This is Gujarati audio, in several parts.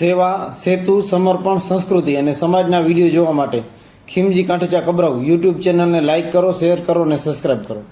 સેવા, સેતુ, સમર્પણ, સંસ્કૃતિ અને સમાજના વીડિયો જોવા માટે ખીમજી કાંઠચા કબરાઉ યુટ્યુબ ચેનલને લાઇક કરો, શેર કરો અને સબસ્ક્રાઇબ કરો.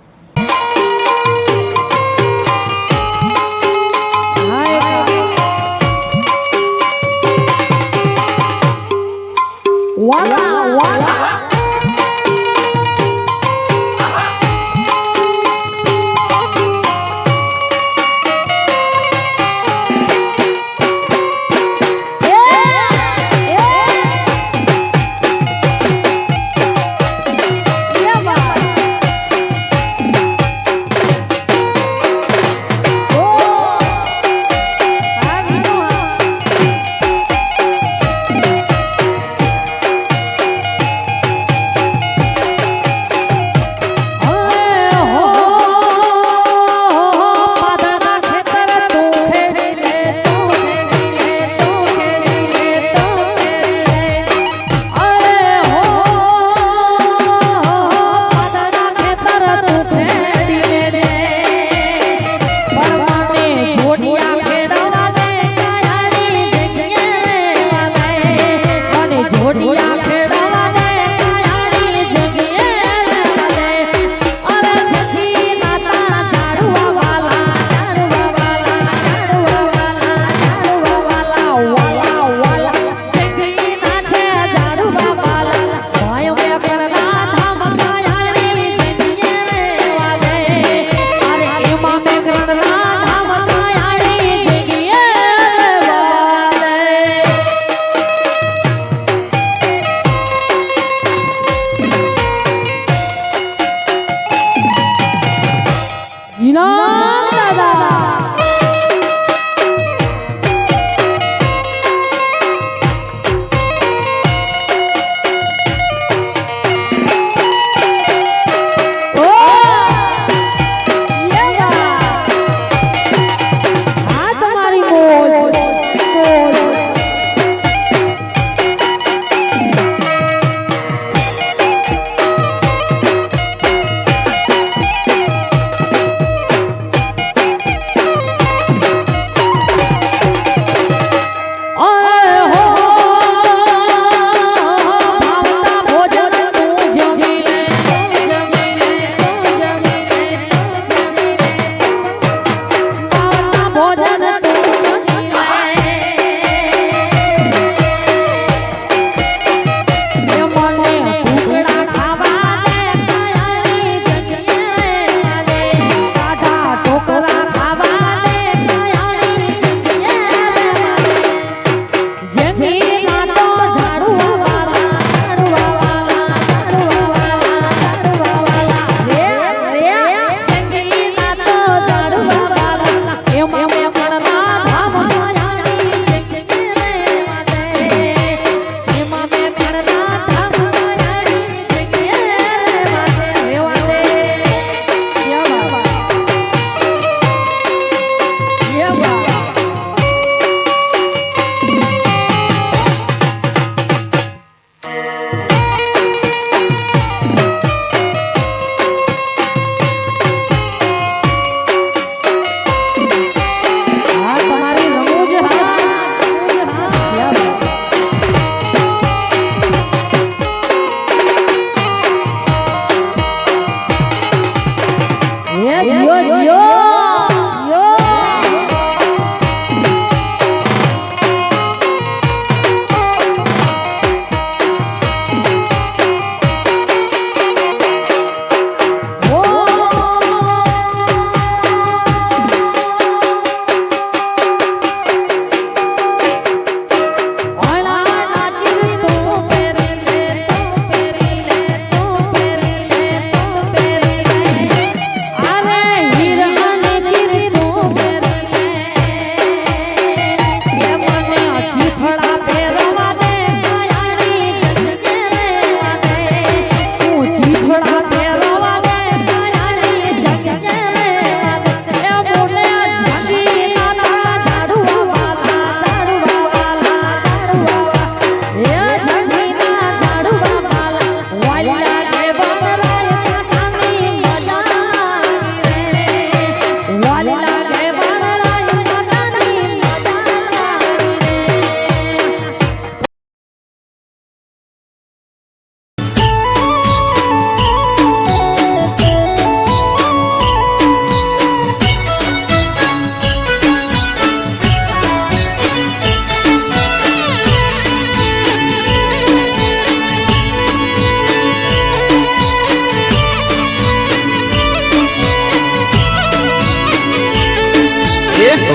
चढ़ा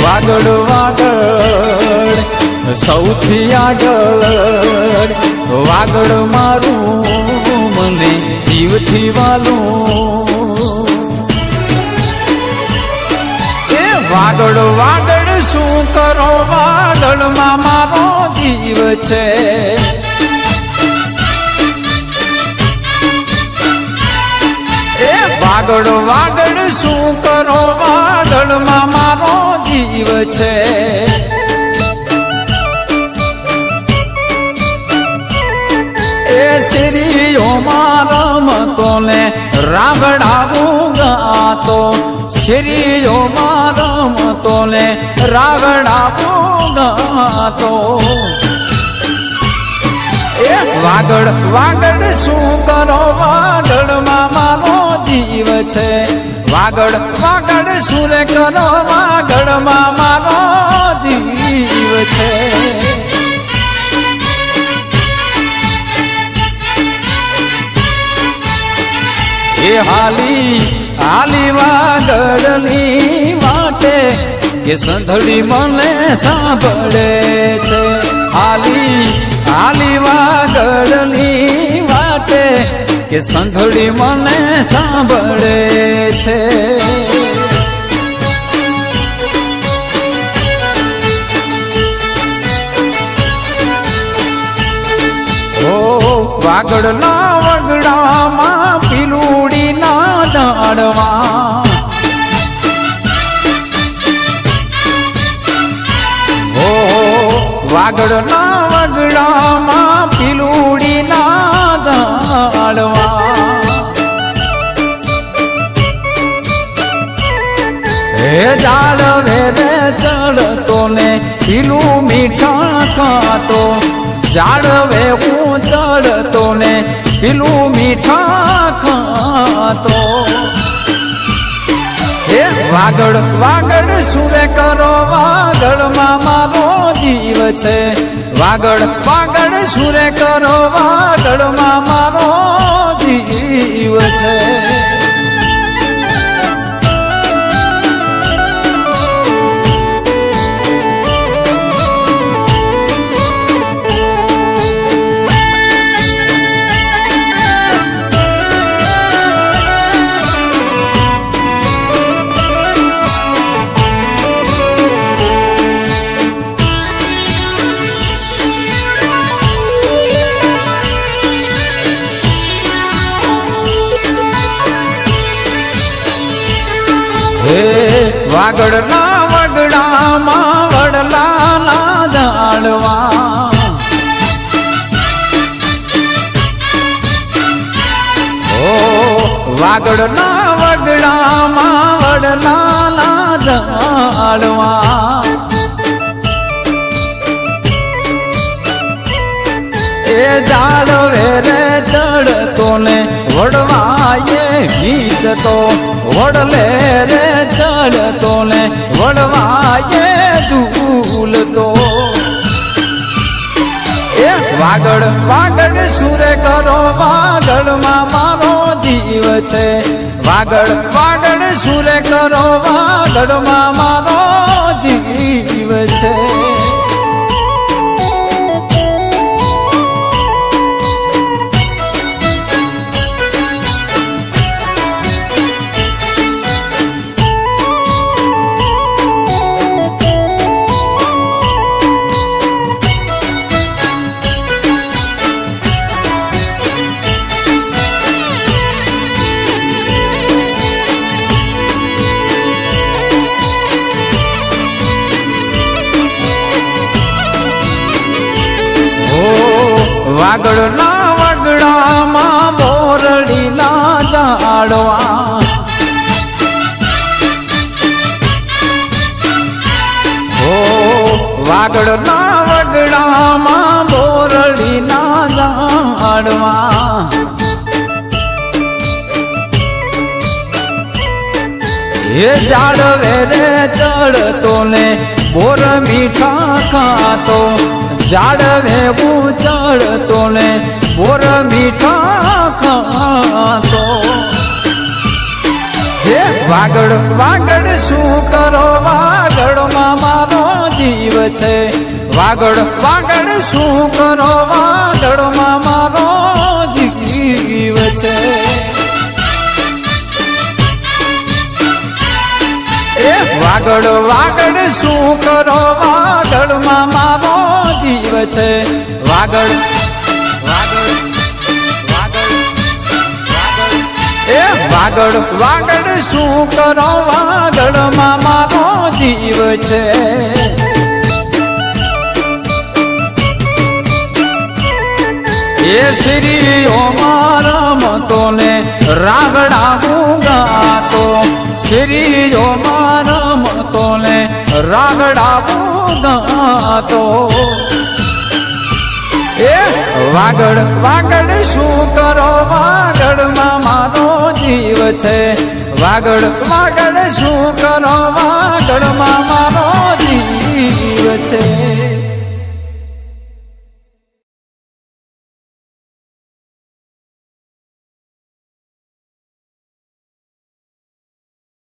વાગડ વાગડ, સૌથી આગળ. વાગડ મારું મને જીવથી વાલું. એ વાગડ વાગડ શું કરો? વાગડમાં મારો જીવ છે. વાગડ વાગડ શું કરો? વાગડમાં મારો જીવ છે. એ શ્રીઓમાં રમતો ને રાગડાવું ગાતો શ્રીઓમાં રમતો ને રાગડાવું ગાતો એ વાગડ વાગડ શું કરો? વાગડમાં મારો જીવ છે. વાગડ વાગડ સુરે કરો વાગડમાં મારો જીવ છે. એ હાલી હાલી વાગડની વાટે કે સંધળી મને સાંભળે છે. હાલી હાલી વાગડની કે સંઘળી મને સાંભળે છે. ઓ વાગડના વગડામાં પીલુડી ના દાડવા. ઓ વાગડના વગડામાં હે જાડવે રે ચડતો ને ખીલું મીઠા ખાતો. જાળવે હું ચડતો ને ખીલું મીઠા ખાતો. હે વાગડ વાગડ સુરે કરો? વાગડમાં મારો જીવ છે. વાગડ વાગડ સુરે કરો? વાગડમાં મારો જીવ છે. વાગડના વગડામાં વડલાના દાળવા ઓ, વાગડના વગડામાં વડલાના દાળવા એ જાળવે રે ચડતો ને વડવાએ ગીચતો વડલે રે ચડતો ને વડવાએ ઝૂલતો. એ વાગડ વાગડ સુરે કરો, વાગડમાં મારો જીવ છે. વાગડ વાગડ સુરે કરો, વાગડમાં મારો જીવ છે. વગડામાં મોરડીના દાડવા ઓ વાગડના વગડામાં મોરડીના જાડવા એ ઝાડ વેરે ચડતો ને બોર મીઠા ખાતો. જાડવે હું ચડતો ને બોર મીઠા ખાતો. હે વાગડ વાગડ, શું કરો? વાગ વાગડમાં મારો જીવ છે. વાગડ વાગડ, શું કરો? વાગડમાં મારો જીવ છે. એ વાગડ વાગડ, શું કરો? વાગડમાં મારો જીવ છે. વાગડ. વાગડ. વાગડ. વાગડ. એ વાગડ વાગડ શું કરો વાગડમાં મારો જીવ છે. એ શ્રીઓ રમતો ને રાગડા ગાતો શ્રીઓ રમતો ને રાગડા ગાતો એ વાગડ વાગડ શું કરો? વાગડમાં મારો જીવ છે. વાગડ વાગડ શું કરો? વાગડમાં મારો જીવ છે.